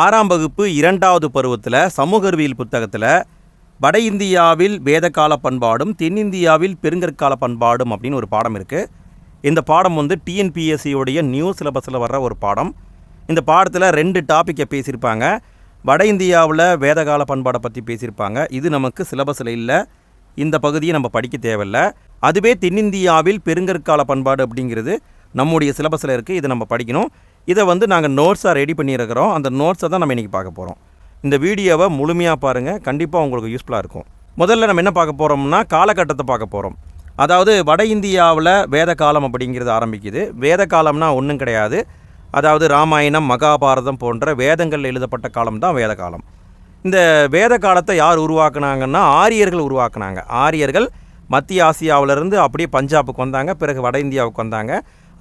ஆறாம் வகுப்பு இரண்டாவது பருவத்தில் சமூக அறிவியல் புத்தகத்தில் வட இந்தியாவில் வேதகால பண்பாடும் தென்னிந்தியாவில் பெருங்கற்கால பண்பாடும் அப்படின்னு ஒரு பாடம் இருக்குது இந்த பாடம் வந்து டிஎன்பிஎஸ்சியோடைய நியூ சிலபஸில் வர்ற ஒரு பாடம். இந்த பாடத்தில் ரெண்டு டாப்பிக்கை பேசியிருப்பாங்க. வட இந்தியாவில் வேதகால பண்பாடை பற்றி பேசியிருப்பாங்க. இது நமக்கு சிலபஸில் இல்லை. இந்த பகுதியை நம்ம படிக்க தேவையில்ல. அதுவே தென்னிந்தியாவில் பெருங்கற்கால பண்பாடு அப்படிங்கிறது நம்முடைய சிலபஸில் இருக்குது இதை நம்ம படிக்கணும். இதை வந்து நாங்கள் நோட்ஸாக ரெடி பண்ணியிருக்கிறோம். அந்த நோட்ஸை தான் நம்ம இன்றைக்கி பார்க்க போகிறோம் இந்த வீடியோவை முழுமையாக பாருங்கள் கண்டிப்பாக உங்களுக்கு யூஸ்ஃபுல்லாக இருக்கும். முதல்ல நம்ம என்ன பார்க்க போகிறோம்னா காலகட்டத்தை பார்க்க போகிறோம் அதாவது வட இந்தியாவில் வேத காலம் அப்படிங்கிறது ஆரம்பிக்குது. வேத காலம்னா ஒன்றும் கிடையாது. அதாவது ராமாயணம் மகாபாரதம் போன்ற வேதங்கள் எழுதப்பட்ட காலம் தான் வேத காலம். இந்த வேத காலத்தை யார் உருவாக்குனாங்கன்னா ஆரியர்கள் உருவாக்குனாங்க. ஆரியர்கள் மத்திய ஆசியாவிலேருந்து அப்படியே பஞ்சாபுக்கு வந்தாங்க. பிறகு வட இந்தியாவுக்கு வந்தாங்க.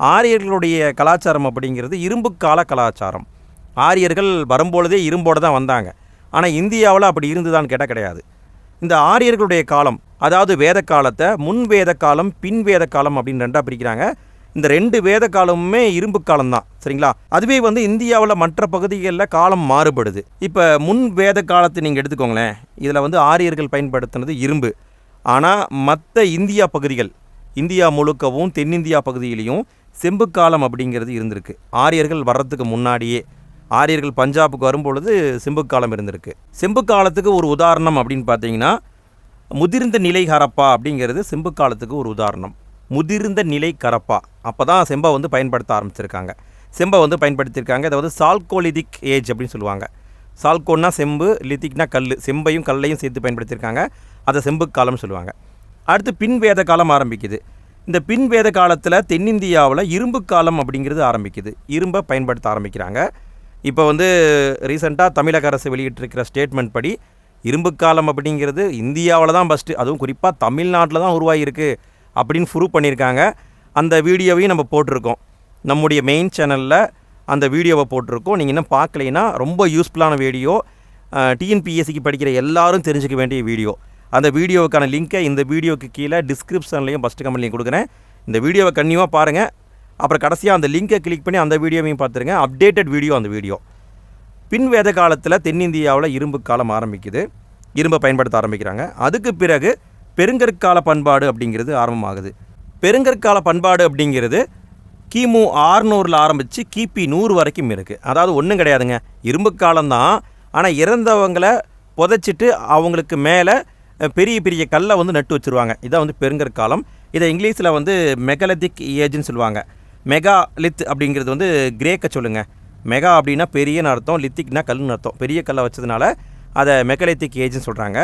ஆரியர்களுடைய கலாச்சாரம் அப்படிங்கிறது இரும்பு கால கலாச்சாரம். ஆரியர்கள் வரும்பொழுதே இரும்போடு தான் வந்தாங்க. ஆனால் இந்தியாவில் அப்படி இருந்துதான்னு கேட்டால் கிடையாது. இந்த ஆரியர்களுடைய காலம் அதாவது வேத காலத்தை முன் வேத காலம் பின் வேத காலம் அப்படின்னு ரெண்டாக பிரிக்கிறாங்க. இந்த ரெண்டு வேத காலமுமே இரும்பு காலம் தான் சரிங்களா? அதுவே வந்து இந்தியாவில் மற்ற பகுதிகளில் காலம் மாறுபடுது. இப்போ முன் வேத காலத்தை நீங்கள் எடுத்துக்கோங்களேன். இதில் வந்து ஆரியர்கள் பயன்படுத்தினது இரும்பு. ஆனால் மற்ற இந்தியா பகுதிகள் இந்தியா முழுக்கவும் தென்னிந்தியா பகுதியிலையும் செம்பு காலம் அப்படிங்கிறது இருந்திருக்கு. ஆரியர்கள் வர்றதுக்கு முன்னாடியே ஆரியர்கள் பஞ்சாபுக்கு வரும்பொழுது செம்பு காலம் இருந்திருக்கு. செம்பு காலத்துக்கு ஒரு உதாரணம் அப்படின்னு பார்த்தீங்கன்னா முதிர்ந்த நிலை ஹரப்பா அப்படிங்கிறது செம்பு காலத்துக்கு ஒரு உதாரணம். முதிர்ந்த நிலை கரப்பா. அப்போ தான் செம்பை வந்து பயன்படுத்த ஆரம்பிச்சிருக்காங்க. செம்பை வந்து பயன்படுத்தியிருக்காங்க. இதை வந்து சால்கோலிதிக் ஏஜ் அப்படின்னு சொல்லுவாங்க. சால்கோன்னா செம்பு லித்திக்னா கல் செம்பையும் கல்லையும் சேர்த்து பயன்படுத்தியிருக்காங்க. அதை செம்பு காலம்னு சொல்லுவாங்க. அடுத்து பின் வேத காலம் ஆரம்பிக்குது. இந்த பின் வேத காலத்தில் தென்னிந்தியாவில் இரும்பு காலம் அப்படிங்கிறது ஆரம்பிக்குது. இரும்பை பயன்படுத்த ஆரம்பிக்கிறாங்க. இப்போ வந்து ரீசெண்டாக தமிழக அரசு வெளியிட்டிருக்கிற ஸ்டேட்மெண்ட் படி இரும்பு காலம் அப்படிங்கிறது இந்தியாவில் தான் ஃபஸ்ட்டு அதுவும் குறிப்பாக தமிழ்நாட்டில் தான் உருவாகியிருக்கு அப்படின்னு ப்ரூவ் பண்ணியிருக்காங்க. அந்த வீடியோவையும் நம்ம போட்டிருக்கோம். நம்முடைய மெயின் சேனலில் அந்த வீடியோவை போட்டிருக்கோம். நீங்கள் இன்னும் பார்க்கலைன்னா ரொம்ப யூஸ்ஃபுல்லான வீடியோ டிஎன்பிஎஸ்சிக்கு படிக்கிற எல்லாரும் தெரிஞ்சுக்க வேண்டிய வீடியோ அந்த வீடியோவுக்கான லிங்க்கை இந்த வீடியோக்கு கீழே டிஸ்கிரிப்ஷன்லையும் ஃபஸ்ட்டு கமெண்ட்லையும் கொடுக்குறேன். இந்த வீடியோவை கன்னியூவாக பாருங்கள் அப்புறம் கடைசியாக அந்த லிங்கை கிளிக் பண்ணி அந்த வீடியோவையும் பார்த்துருங்க. அப்டேட்டட் வீடியோ அந்த வீடியோ. பின் வேத காலத்தில் தென்னிந்தியாவில் இரும்பு காலம் ஆரம்பிக்குது. இரும்பை பயன்படுத்த ஆரம்பிக்கிறாங்க. அதுக்கு பிறகு பெருங்கற்கால பண்பாடு அப்படிங்கிறது ஆரம்பமாகுது. பெருங்கற்கால பண்பாடு அப்படிங்கிறது கிமு ஆறுநூறில் ஆரம்பித்து கிபி நூறு வரைக்கும் இருக்குது அதாவது ஒன்றும் கிடையாதுங்க. இரும்பு காலம்தான். ஆனால் இறந்தவங்களை புதைச்சிட்டு அவங்களுக்கு மேலே பெரிய பெரிய கல்லை வந்து நட்டு வச்சுருவாங்க. இதான் வந்து பெருங்கற்காலம் இதை இங்கிலீஷில் வந்து மெகலதிக் ஏஜ்னு சொல்லுவாங்க. மெகா லித் அப்படிங்கிறது வந்து கிரேக்க சொல்லுங்கள் மெகா அப்படின்னா பெரியன்னு அர்த்தம் லித்திக்னா கல்லுன்னு அர்த்தம். பெரிய கல்லை வச்சதுனால அதை மெகலித்திக் ஏஜ்னு சொல்கிறாங்க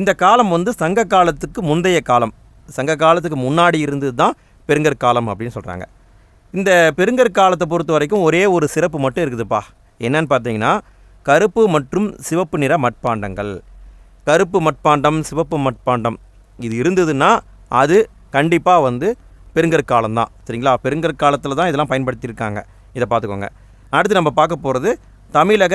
இந்த காலம் வந்து சங்க காலத்துக்கு முந்தைய காலம். சங்க காலத்துக்கு முன்னாடி இருந்தது தான் பெருங்கற்காலம் அப்படின்னு சொல்கிறாங்க இந்த பெருங்கற்காலத்தை பொறுத்த வரைக்கும் ஒரே ஒரு சிறப்பு மட்டும் இருக்குதுப்பா. என்னன்னு பார்த்தீங்கன்னா கருப்பு மற்றும் சிவப்பு நிற மட்பாண்டங்கள். கருப்பு மட்பாண்டம் சிவப்பு மட்பாண்டம். இது இருந்ததுன்னா அது கண்டிப்பாக வந்து பெருங்கற்காலம் தான் சரிங்களா? பெருங்கற்காலத்தில் தான் இதெல்லாம் பயன்படுத்தியிருக்காங்க. இதை பார்த்துக்கோங்க. அடுத்து நம்ம பார்க்க போகிறது தமிழக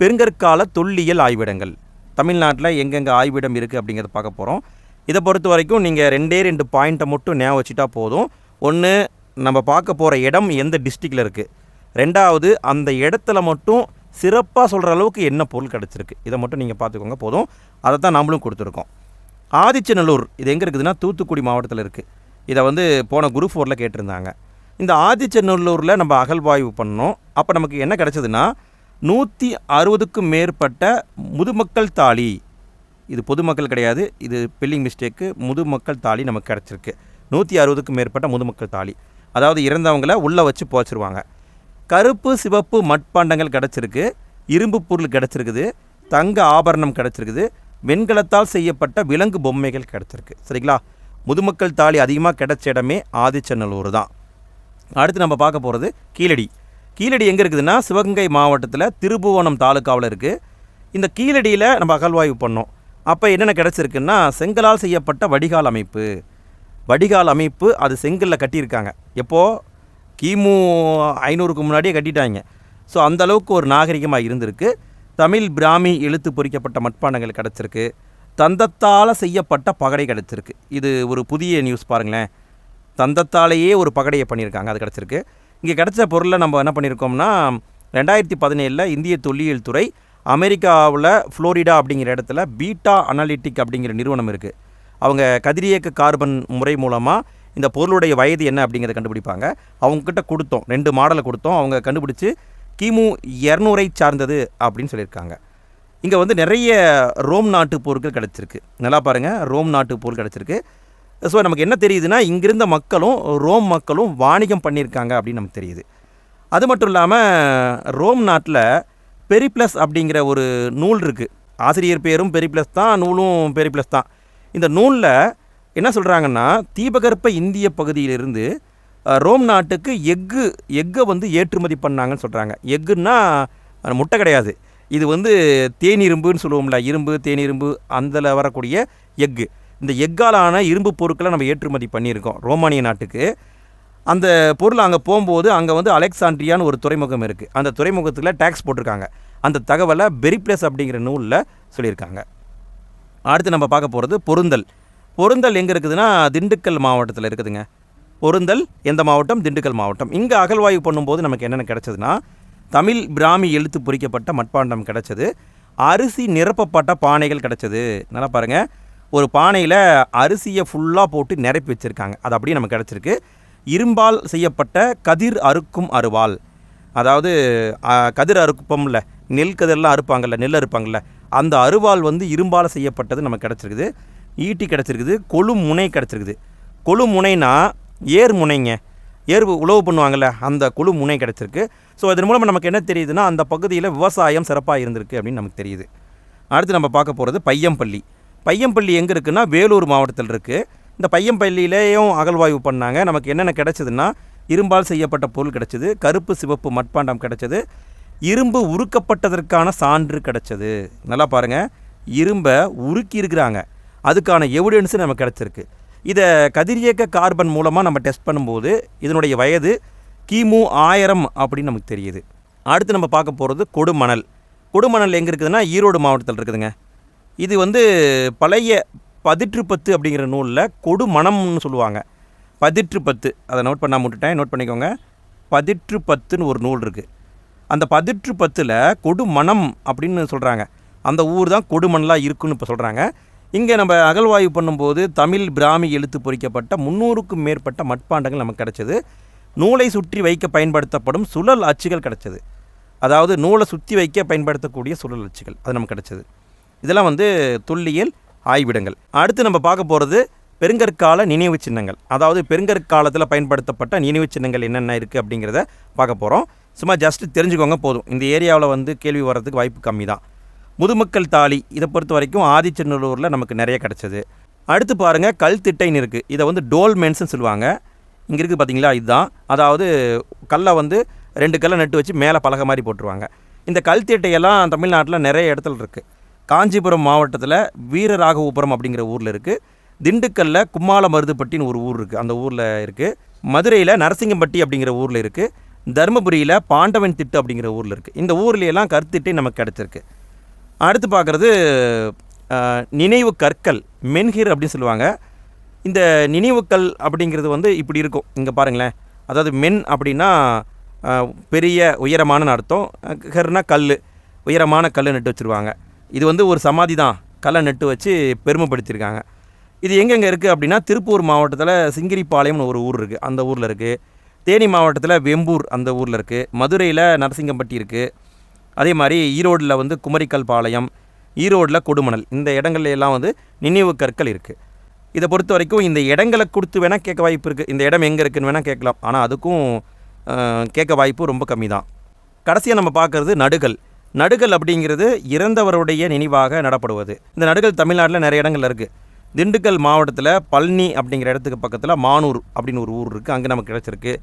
பெருங்கற்கால தொல்லியல் ஆய்விடங்கள். தமிழ்நாட்டில் எங்கெங்கே ஆய்விடம் இருக்குது அப்படிங்கிறத பார்க்க போகிறோம் இதை பொறுத்த வரைக்கும் நீங்கள் ரெண்டே ரெண்டு பாயிண்ட்டை மட்டும் ஞாபகம் வச்சுட்டா போதும். ஒன்று நம்ம பார்க்க போகிற இடம் எந்த டிஸ்ட்ரிக்டில் இருக்குது ரெண்டாவது அந்த இடத்துல மட்டும் சிறப்பாக சொல்கிற அளவுக்கு என்ன பொருள் கிடச்சிருக்கு? இதை மட்டும் நீங்கள் பார்த்துக்கோங்க போதும். அதை தான் நம்மளும் கொடுத்துருக்கோம். ஆதிச்சநல்லூர் இது எங்கே இருக்குதுன்னா தூத்துக்குடி மாவட்டத்தில் இருக்குது இதை வந்து போன குரு ஃபோரில் கேட்டிருந்தாங்க. இந்த ஆதிச்சநல்லூரில் நம்ம அகழ்வாய்வு பண்ணோம். அப்போ நமக்கு என்ன கிடச்சதுன்னா நூற்றி அறுபதுக்கும் மேற்பட்ட முதுமக்கள் தாலி. இது பொதுமக்கள் கிடையாது இது பில்லிங் மிஸ்டேக்கு முதுமக்கள் தாலி நமக்கு கிடச்சிருக்கு. நூற்றி அறுபதுக்கும் மேற்பட்ட முதுமக்கள் தாலி. அதாவது இறந்தவங்கள உள்ளே வச்சு போச்சிருவாங்க கருப்பு சிவப்பு மட்பாண்டங்கள் கிடச்சிருக்கு இரும்பு பொருள் கிடச்சிருக்குது தங்க ஆபரணம் கிடச்சிருக்குது வெண்கலத்தால் செய்யப்பட்ட விலங்கு பொம்மைகள் கிடச்சிருக்கு. சரிங்களா? முதுமக்கள் தாலி அதிகமாக கிடைச்ச இடமே ஆதிச்சநல்லூர் தான். அடுத்து நம்ம பார்க்க போகிறது கீழடி. கீழடி எங்கே இருக்குதுன்னா சிவகங்கை மாவட்டத்தில் திருபுவனம் தாலுக்காவில் இருக்குது இந்த கீழடியில் நம்ம அகழ்வாய்வு பண்ணோம். அப்போ என்னென்ன கிடச்சிருக்குன்னா செங்கலால் செய்யப்பட்ட வடிகால் அமைப்பு. வடிகால் அமைப்பு அது செங்கலில் கட்டியிருக்காங்க. எப்போது கிமு ஐநூறுக்கு முன்னாடியே கட்டிட்டாங்க. ஸோ அந்த அளவுக்கு ஒரு நாகரிகமாக இருந்திருக்கு. தமிழ் பிராமி எழுத்து பொறிக்கப்பட்ட மட்பாண்டங்கள் கிடச்சிருக்கு. தந்தத்தால் செய்யப்பட்ட பகடை கிடச்சிருக்கு. இது ஒரு புதிய நியூஸ் பாருங்களேன். தந்தத்தாலேயே ஒரு பகடையை பண்ணியிருக்காங்க. அது கிடச்சிருக்கு. இங்கே கிடச்ச பொருளை நம்ம என்ன பண்ணியிருக்கோம்னா ரெண்டாயிரத்தி பதினேழில் இந்திய தொல்லியல் துறை அமெரிக்காவில் ஃப்ளோரிடா அப்படிங்கிற இடத்துல பீட்டா அனாலிட்டிக் அப்படிங்கிற நிறுவனம் இருக்குது அவங்க கதிரியக்க கார்பன் முறை மூலமாக இந்த பொருளுடைய வயது என்ன அப்படிங்கிறத கண்டுபிடிப்பாங்க. அவங்கக்கிட்ட கொடுத்தோம் ரெண்டு மாடலை கொடுத்தோம். அவங்க கண்டுபிடிச்சி கிமு இரநூறை சார்ந்தது அப்படின்னு சொல்லியிருக்காங்க. இங்கே வந்து நிறைய ரோம் நாட்டு பொருட்கள் கிடச்சிருக்கு. நல்லா பாருங்கள் ரோம் நாட்டு பொருள் கிடச்சிருக்கு. ஸோ நமக்கு என்ன தெரியுதுன்னா இங்கிருந்த மக்களும் ரோம் மக்களும் வாணிகம் பண்ணியிருக்காங்க அப்படின்னு நமக்கு தெரியுது. அது மட்டும் இல்லாமல் ரோம் நாட்டில் பெரிப்ளஸ் அப்படிங்கிற ஒரு நூல் இருக்குது ஆசிரியர் பேரும் பெரிப்ளஸ் தான் நூலும் பெரிப்ளஸ் தான். இந்த நூலில் என்ன சொல்கிறாங்கன்னா தீபகற்ப இந்திய பகுதியிலிருந்து ரோம் நாட்டுக்கு எஃகு எக்கை வந்து ஏற்றுமதி பண்ணாங்கன்னு சொல்கிறாங்க எக்குன்னா முட்டை கிடையாது. இது வந்து தேனிரும்புன்னு சொல்லுவோம்ல இரும்பு தேனிரும்பு அதில் வரக்கூடிய எஃகு. இந்த எக்காலான இரும்பு பொருட்களை நம்ம ஏற்றுமதி பண்ணியிருக்கோம் ரோமானிய நாட்டுக்கு. அந்த பொருள் அங்கே போகும்போது அங்கே வந்து அலெக்சாண்ட்ரியான்னு ஒரு துறைமுகம் இருக்குது அந்த துறைமுகத்தில் டேக்ஸ் போட்டிருக்காங்க. அந்த தகவலை பெரிப்ளஸ் அப்படிங்கிற நூலில் சொல்லியிருக்காங்க. அடுத்து நம்ம பார்க்க போகிறது பொருந்தல். பொருந்தல் எங்கே இருக்குதுன்னா திண்டுக்கல் மாவட்டத்தில் இருக்குதுங்க. பொருந்தல் எந்த மாவட்டம்? திண்டுக்கல் மாவட்டம். இங்கே அகழ்வாய்வு பண்ணும்போது நமக்கு என்னென்ன கிடச்சதுன்னா தமிழ் பிராமி எழுத்து பொறிக்கப்பட்ட மட்பாண்டம் கிடச்சது. அரிசி நிரப்பப்பட்ட பானைகள் கிடச்சது. நல்லா பாருங்கள் ஒரு பானையில் அரிசியை ஃபுல்லாக போட்டு நிரப்பி வச்சுருக்காங்க. அது அப்படியே நமக்கு கிடச்சிருக்கு. இரும்பால் செய்யப்பட்ட கதிர் அறுக்கும் அருவாள் அதாவது கதிர் அறுப்பம்ல நெல் கதிரெல்லாம் அறுப்பாங்கல்ல நெல் அறுப்பாங்கல்ல அந்த அருவாள் வந்து இரும்பால் செய்யப்பட்டது நமக்கு கிடச்சிருக்குது. ஈட்டி கிடச்சிருக்குது கொழு முனை கிடச்சிருக்குது. கொழு முனைனா ஏர் முனைங்க. ஏர் உழவு பண்ணுவாங்கல்ல அந்த கொழு முனை கிடச்சிருக்கு. ஸோ அதன் மூலமாக நமக்கு என்ன தெரியுதுன்னா அந்த பகுதியில் விவசாயம் சிறப்பாக இருந்திருக்கு அப்படின்னு நமக்கு தெரியுது. அடுத்து நம்ம பார்க்க போகிறது பையம்பள்ளி. பையம்பள்ளி எங்கே இருக்குன்னா வேலூர் மாவட்டத்தில் இருக்குது இந்த பையம்பள்ளியிலேயும் அகழ்வாய்வு பண்ணாங்க. நமக்கு என்னென்ன கிடச்சிதுன்னா இரும்பால் செய்யப்பட்ட பொருள் கிடச்சிது கருப்பு சிவப்பு மட்பாண்டம் கிடச்சிது இரும்பு உருக்கப்பட்டதற்கான சான்று கிடச்சது. நல்லா பாருங்கள் இரும்பை உருக்கி இருக்கிறாங்க. அதுக்கான எவிடன்ஸு நமக்கு கிடச்சிருக்கு. இதை கதிரியக்க கார்பன் மூலமாக நம்ம டெஸ்ட் பண்ணும்போது இதனுடைய வயது கிமு ஆயிரம் அப்படின்னு நமக்கு தெரியுது. அடுத்து நம்ம பார்க்க போகிறது கொடுமணல். கொடுமணல் எங்கே இருக்குதுன்னா ஈரோடு மாவட்டத்தில் இருக்குதுங்க. இது வந்து பழைய பதிற்று பத்து அப்படிங்கிற நூலில் கொடுமணம்னு சொல்லுவாங்க. பதிற்று பத்து அதை நோட் பண்ணாமல் விட்டுட்டேன். நோட் பண்ணிக்கோங்க. பதிற்று பத்துன்னு ஒரு நூல் இருக்குது அந்த பதிற்று பத்தில் கொடுமணம் அப்படின்னு சொல்கிறாங்க அந்த ஊர் தான் கொடுமணலாக இருக்குன்னு இப்போ சொல்கிறாங்க இங்கே நம்ம அகழ்வாய்வு பண்ணும்போது தமிழ் பிராமி எழுத்து பொறிக்கப்பட்ட முந்நூறுக்கும் மேற்பட்ட மட்பாண்டங்கள் நமக்கு கிடச்சிது. நூலை சுற்றி வைக்க பயன்படுத்தப்படும் சுழல் அச்சுகள் கிடச்சிது. அதாவது நூலை சுற்றி வைக்க பயன்படுத்தக்கூடிய சுழல் அச்சுகள் அது நமக்கு கிடச்சிது. இதெல்லாம் வந்து துல்லியல் ஆய்விடங்கள். அடுத்து நம்ம பார்க்க போகிறது பெருங்கற்கால நினைவு சின்னங்கள். அதாவது பெருங்கற்காலத்தில் பயன்படுத்தப்பட்ட நினைவு சின்னங்கள் என்னென்ன இருக்குது அப்படிங்கிறத பார்க்க போகிறோம் சும்மா ஜஸ்ட் தெரிஞ்சுக்கோங்க போதும். இந்த ஏரியாவில் வந்து கேள்வி வர்றதுக்கு வாய்ப்பு கம்மி தான் முதுமக்கள் தாலி இதை பொறுத்த வரைக்கும் ஆதிச்சநல்லூரில் நமக்கு நிறைய கிடச்சிது. அடுத்து பாருங்கள் கல் திட்டைன்னு இருக்குது இதை வந்து டோல்மென்ஸ்னு சொல்லுவாங்க. இங்கே இருக்குது பார்த்தீங்களா இதுதான். அதாவது கல்லை வந்து ரெண்டு கல்லை நட்டு வச்சு மேலே பலகை மாதிரி போட்டுருவாங்க. இந்த கல் திட்டையெல்லாம் தமிழ்நாட்டில் நிறைய இடத்துல இருக்குது காஞ்சிபுரம் மாவட்டத்தில் வீரராகவபுரம் அப்படிங்கிற ஊரில் இருக்குது திண்டுக்கல்லில் கும்மால மருதுப்பட்டின்னு ஒரு ஊர் இருக்குது அந்த ஊரில் இருக்குது மதுரையில் நரசிங்கம்பட்டி அப்படிங்கிற ஊரில் இருக்குது தருமபுரியில் பாண்டவன் திட்டு அப்படிங்கிற ஊரில் இருக்குது இந்த ஊர்லையெல்லாம் கருத்திட்டை நமக்கு கிடச்சிருக்கு. அடுத்து பார்க்குறது நினைவு கற்கள் மென்ஹிர் அப்படின்னு சொல்லுவாங்க. இந்த நினைவுக்கல் அப்படிங்கிறது வந்து இப்படி இருக்கும். இங்கே பாருங்களேன். அதாவது மென் அப்படின்னா பெரிய உயரமான அர்த்தம். ஹெர்னா கல் உயரமான கல் நட்டு வச்சுருவாங்க. இது வந்து ஒரு சமாதி தான். கல்லை நட்டு வச்சு பெருமைப்படுத்தியிருக்காங்க இது எங்கெங்கே இருக்குது அப்படின்னா திருப்பூர் மாவட்டத்தில் சிங்கிரிப்பாளையம்னு ஒரு ஊர் இருக்குது அந்த ஊரில் இருக்குது தேனி மாவட்டத்தில் வெம்பூர் அந்த ஊரில் இருக்குது மதுரையில் நரசிங்கம்பட்டி இருக்குது அதே மாதிரி ஈரோடில் வந்து குமரிக்கல் பாளையம் ஈரோடில் கொடுமணல் இந்த இடங்கள்ல எல்லாம் வந்து நினைவு கற்கள் இருக்குது இதை பொறுத்த வரைக்கும் இந்த இடங்களை கொடுத்து வேணால் கேட்க வாய்ப்பு இருக்குது இந்த இடம் எங்கே இருக்குன்னு வேணால் கேட்கலாம். ஆனால் அதுக்கும் கேட்க வாய்ப்பு ரொம்ப கம்மி தான் கடைசியாக நம்ம பார்க்குறது நடுகள் நடுகள் அப்படிங்கிறது இறந்தவருடைய நினைவாக நடப்படுவது. இந்த நடுகள் தமிழ்நாட்டில் நிறைய இடங்கள்ல இருக்குது திண்டுக்கல் மாவட்டத்தில் பழனி அப்படிங்கிற இடத்துக்கு பக்கத்தில் மானூர் அப்படின்னு ஒரு ஊர் இருக்குது அங்கே நமக்கு கிடச்சிருக்கு.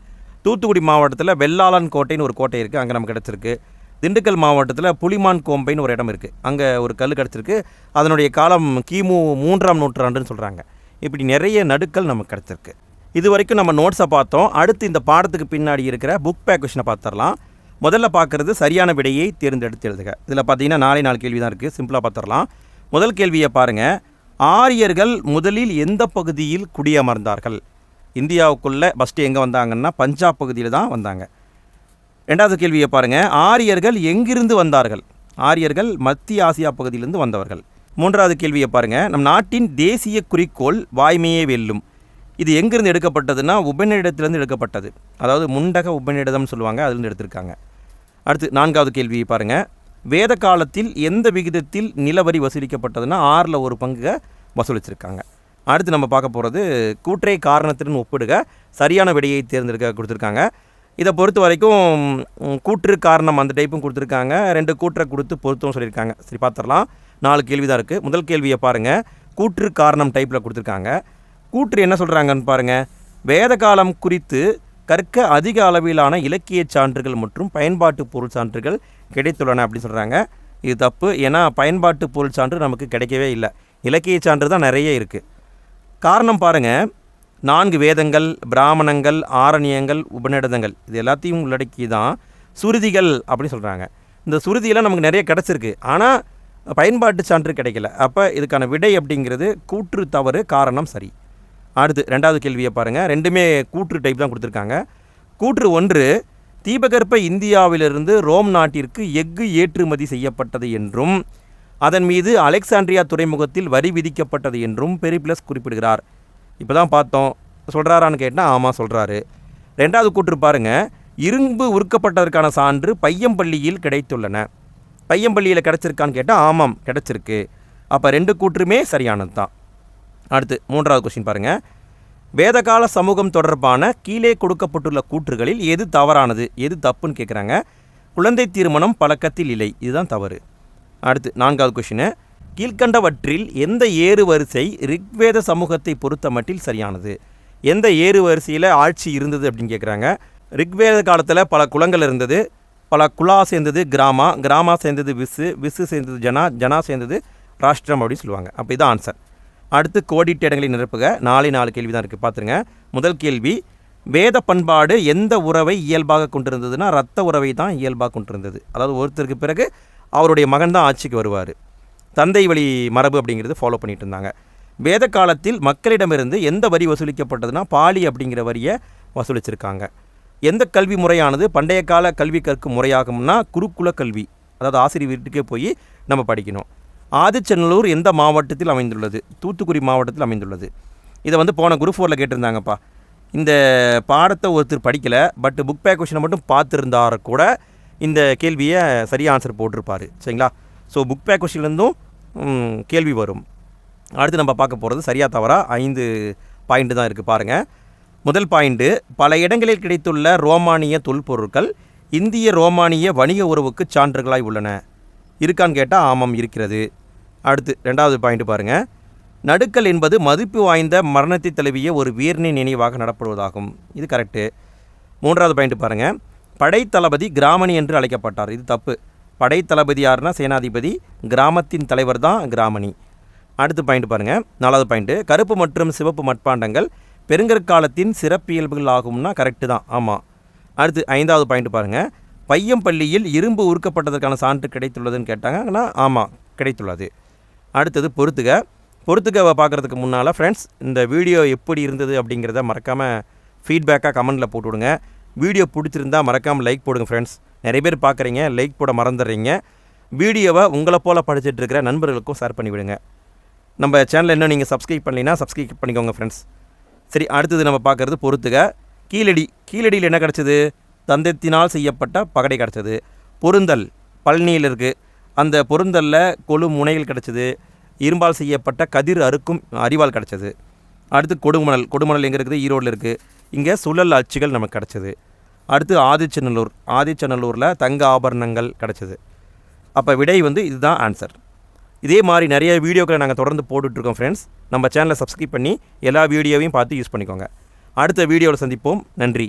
தூத்துக்குடி மாவட்டத்தில் வெள்ளாளன் கோட்டைன்னு ஒரு கோட்டை இருக்குது அங்கே நமக்கு கிடச்சிருக்கு. திண்டுக்கல் மாவட்டத்தில் புலிமான் கோம்பைன்னு ஒரு இடம் இருக்குது அங்கே ஒரு கல் கிடச்சிருக்கு. அதனுடைய காலம் கிமு மூன்றாம் நூற்றாண்டுன்னு சொல்கிறாங்க இப்படி நிறைய நடுக்கல் நமக்கு கிடச்சிருக்கு. இது வரைக்கும் நம்ம நோட்ஸை பார்த்தோம். அடுத்து இந்த பாடத்துக்கு பின்னாடி இருக்கிற புக் பேக் கொஷினை பார்த்துடலாம். முதல்ல பார்க்குறது சரியான விடையை தேர்ந்தெடுத்து எழுதுக. இதில் பார்த்தீங்கன்னா நாலே நாலு கேள்வி தான் இருக்குது சிம்பிளாக பார்த்துடலாம். முதல் கேள்வியை பாருங்கள் ஆரியர்கள் முதலில் எந்த பகுதியில் குடியமர்ந்தார்கள்? இந்தியாவுக்குள்ளே ஃபஸ்ட்டு எங்கே வந்தாங்கன்னா பஞ்சாப் பகுதியில் தான் வந்தாங்க. ரெண்டாவது கேள்வியை பாருங்கள் ஆரியர்கள் எங்கிருந்து வந்தார்கள்? ஆரியர்கள் மத்திய ஆசியா பகுதியிலிருந்து வந்தவர்கள். மூன்றாவது கேள்வியை பாருங்கள் நம் நாட்டின் தேசிய குறிக்கோள் வாய்மையே வெல்லும். இது எங்கிருந்து எடுக்கப்பட்டதுன்னா உபநிடத்திலிருந்து எடுக்கப்பட்டது. அதாவது முண்டக உபநிடதம்னு சொல்லுவாங்க அதுலேருந்து எடுத்திருக்காங்க. அடுத்து நான்காவது கேள்வி பாருங்கள் வேத காலத்தில் எந்த விகிதத்தில் நிலவரி வசூலிக்கப்பட்டதுன்னா ஆறில் ஒரு பங்கு வசூலிச்சிருக்காங்க. அடுத்து நம்ம பார்க்க போகிறது கூற்றை காரணத்துடன் ஒப்பிடுக. சரியான விடையை தேர்ந்தெடுக்க கொடுத்துருக்காங்க. இதை பொறுத்த வரைக்கும் கூற்று காரணம் அந்த டைப்பும் கொடுத்துருக்காங்க. ரெண்டு கூற்றை கொடுத்து பொருத்தம் சொல்லியிருக்காங்க. சரி பார்த்துடலாம் நாலு கேள்வி தான் இருக்குது முதல் கேள்வியை பாருங்கள் கூற்று காரணம் டைப்பில் கொடுத்துருக்காங்க. கூற்று என்ன சொல்கிறாங்கன்னு பாருங்கள் வேத காலம் குறித்து கற்க அதிக அளவிலான இலக்கிய சான்றுகள் மற்றும் பயன்பாட்டு பொருள் சான்றுகள் கிடைத்துள்ளன அப்படின்னு சொல்கிறாங்க இது தப்பு. ஏன்னா பயன்பாட்டு பொருள் சான்று நமக்கு கிடைக்கவே இல்லை. இலக்கிய சான்று தான் நிறைய இருக்குது காரணம் பாருங்கள் நான்கு வேதங்கள் பிராமணங்கள் ஆரண்யங்கள் உபநிடதங்கள். இது எல்லாத்தையும் உள்ளடக்கி தான் சுருதிகள் அப்படின்னு சொல்கிறாங்க இந்த சுருதியெல்லாம் நமக்கு நிறைய கிடச்சிருக்கு. ஆனால் பயன்பாட்டு சான்று கிடைக்கல. அப்போ இதுக்கான விடை அப்படிங்கிறது கூற்று தவறு காரணம் சரி. அடுத்து ரெண்டாவது கேள்வியை பாருங்கள் ரெண்டுமே கூற்று டைப் தான் கொடுத்துருக்காங்க. கூற்று ஒன்று தீபகற்ப இந்தியாவிலிருந்து ரோம் நாட்டிற்கு எஃகு ஏற்றுமதி செய்யப்பட்டது என்றும் அதன் மீது அலெக்சாண்ட்ரியா துறைமுகத்தில் வரி விதிக்கப்பட்டது என்றும் பெரிப்ளஸ் குறிப்பிடுகிறார். இப்போ தான் பார்த்தோம். சொல்கிறாரான்னு கேட்டால் ஆமாம் சொல்கிறாரு ரெண்டாவது கூற்று பாருங்க. இரும்பு உருக்கப்பட்டதற்கான சான்று பையம்பள்ளியில் கிடைத்துள்ளன. பையம்பள்ளியில் கிடச்சிருக்கான்னு கேட்டால் ஆமாம் கிடச்சிருக்கு. அப்போ ரெண்டு கூற்றுமே சரியானது தான் அடுத்து மூன்றாவது கொஸ்டின் பாருங்கள் வேதகால சமூகம் தொடர்பான கீழே கொடுக்கப்பட்டுள்ள கூற்றுகளில் எது தவறானது? எது தப்புன்னு கேட்குறாங்க குழந்தை திருமணம் பழக்கத்தில் இல்லை. இதுதான் தவறு. அடுத்து நான்காவது கொஷினு கீழ்கண்டவற்றில் எந்த ஏறு வரிசை ரிக்வேத சமூகத்தை பொறுத்த மட்டில் சரியானது? எந்த ஏறு வரிசையில் ஆட்சி இருந்தது அப்படின்னு கேட்குறாங்க ரிக்வேத காலத்தில் பல குலங்கள் இருந்தது. பல குலா சேர்ந்தது கிராமா கிராமா சேர்ந்தது விசு விசு சேர்ந்தது ஜனா ஜனா சேர்ந்தது ராஷ்டிரம் அப்படின்னு சொல்லுவாங்க. அப்போ இதான் ஆன்சர் அடுத்து கோடிட்ட இடங்களை நிரப்புக. நாலே நாலு கேள்வி தான் இருக்குது பார்த்துருங்க முதல் கேள்வி வேத பண்பாடு எந்த உறவை இயல்பாக கொண்டிருந்ததுன்னா ரத்த உறவை தான் இயல்பாக கொண்டிருந்தது. அதாவது ஒருத்தருக்கு பிறகு அவருடைய மகன் தான் ஆட்சிக்கு வருவார். தந்தை வழி மரபு அப்படிங்கிறது ஃபாலோ பண்ணிகிட்டு இருந்தாங்க வேத காலத்தில் மக்களிடமிருந்து எந்த வரி வசூலிக்கப்பட்டதுன்னா பாலி அப்படிங்கிற வரியை வசூலிச்சிருக்காங்க. எந்த கல்வி முறையானது பண்டைய கால கல்வி கற்கும் முறையாகும்னா குருகுல கல்வி அதாவது ஆசிரியர் வீட்டுக்கே போய் நம்ம படிக்கணும். ஆதிச்சநல்லூர் எந்த மாவட்டத்தில் அமைந்துள்ளது? தூத்துக்குடி மாவட்டத்தில் அமைந்துள்ளது. இதை வந்து போன குரூப் ஃபோரில் கேட்டிருந்தாங்கப்பா. இந்த பாடத்தை ஒருத்தர் படிக்கலை பட் புக் பேக் கொஷினை மட்டும் பார்த்துருந்தார கூட இந்த கேள்வியை சரியாக ஆன்சர் போட்டிருப்பார். சரிங்களா? ஸோ புக் பேக் கொஷின்லேருந்தும் கேள்வி வரும். அடுத்து நம்ம பார்க்க போகிறது சரியா தவறா? ஐந்து பாயிண்ட் தான் இருக்குது பாருங்கள் முதல் பாயிண்ட்டு பல இடங்களில் கிடைத்துள்ள ரோமானிய தொல்பொருட்கள் இந்திய ரோமானிய வணிக உறவுக்கு சான்றுகளாய் உள்ளன. இருக்கான்னு கேட்டால் ஆமாம் இருக்கிறது. அடுத்து ரெண்டாவது பாயிண்ட் பாருங்கள் நடுக்கல் என்பது மதிப்பு வாய்ந்த மரணத்தை தழுவிய ஒரு வீரனின் நினைவாக நடப்படுவதாகும். இது கரெக்டு மூன்றாவது பாயிண்ட் பாருங்கள் படைத்தளபதி கிராமணி என்று அழைக்கப்பட்டார். இது தப்பு. படைத்தளபதி யாருன்னா சேனாதிபதி கிராமத்தின் தலைவர் தான் கிராமணி. அடுத்து பாயிண்ட் பாருங்கள் நாலாவது பாயிண்ட்டு கருப்பு மற்றும் சிவப்பு மட்பாண்டங்கள் பெருங்கற்காலத்தின் சிறப்பியல்புகள் ஆகும்னா கரெக்டு தான். ஆமாம் அடுத்து ஐந்தாவது பாயிண்ட் பாருங்கள் பையம்பள்ளியில் இரும்பு உருக்கப்பட்டதற்கான சான்று கிடைத்துள்ளதுன்னு கேட்டாங்கன்னா ஆமாம் கிடைத்துள்ளது. அடுத்தது பொறுத்துக. பொறுத்துக்கவை பார்க்குறதுக்கு முன்னால் ஃப்ரெண்ட்ஸ் இந்த வீடியோ எப்படி இருந்தது அப்படிங்கிறத மறக்காமல் ஃபீட்பேக்காக கமெண்டில் போட்டு விடுங்க வீடியோ பிடிச்சிருந்தா மறக்காமல் லைக் போடுங்க ஃப்ரெண்ட்ஸ் நிறைய பேர் பார்க்குறீங்க லைக் போட மறந்துடுறீங்க. வீடியோவை உங்களை போல் படிச்சுட்டு இருக்கிற நண்பர்களுக்கும் ஷேர் பண்ணிவிடுங்க. நம்ம சேனலை இன்னும் நீங்கள் சப்ஸ்கிரைப் பண்ணலைன்னா சப்ஸ்கிரைப் பண்ணிக்கோங்க ஃப்ரெண்ட்ஸ் சரி அடுத்தது நம்ம பார்க்குறது பொறுத்துக. கீழடி கீழடியில் என்ன கிடச்சிது? தந்தத்தினால் செய்யப்பட்ட பகடை கிடச்சது. பொருந்தல் பழனியில் இருக்குது அந்த பொருந்தலில் கொழு முனைகள் கிடச்சிது. இரும்பால் செய்யப்பட்ட கதிர் அறுக்கும் அறிவால் கிடச்சிது. அடுத்து கொடுமணல் கொடுமணல் எங்கே இருக்குது? ஈரோடில் இருக்குது இங்கே சுழல் அச்சுகள் நமக்கு கிடச்சிது. அடுத்து ஆதிச்சநல்லூர் ஆதிச்சநல்லூரில் தங்க ஆபரணங்கள் கிடச்சிது. அப்போ விடை வந்து இதுதான் ஆன்சர் இதே மாதிரி நிறைய வீடியோக்களை நாங்கள் தொடர்ந்து போட்டுட்ருக்கோம் ஃப்ரெண்ட்ஸ் நம்ம சேனலை சப்ஸ்கிரைப் பண்ணி எல்லா வீடியோவையும் பார்த்து யூஸ் பண்ணிக்கோங்க. அடுத்த வீடியோவில் சந்திப்போம். நன்றி.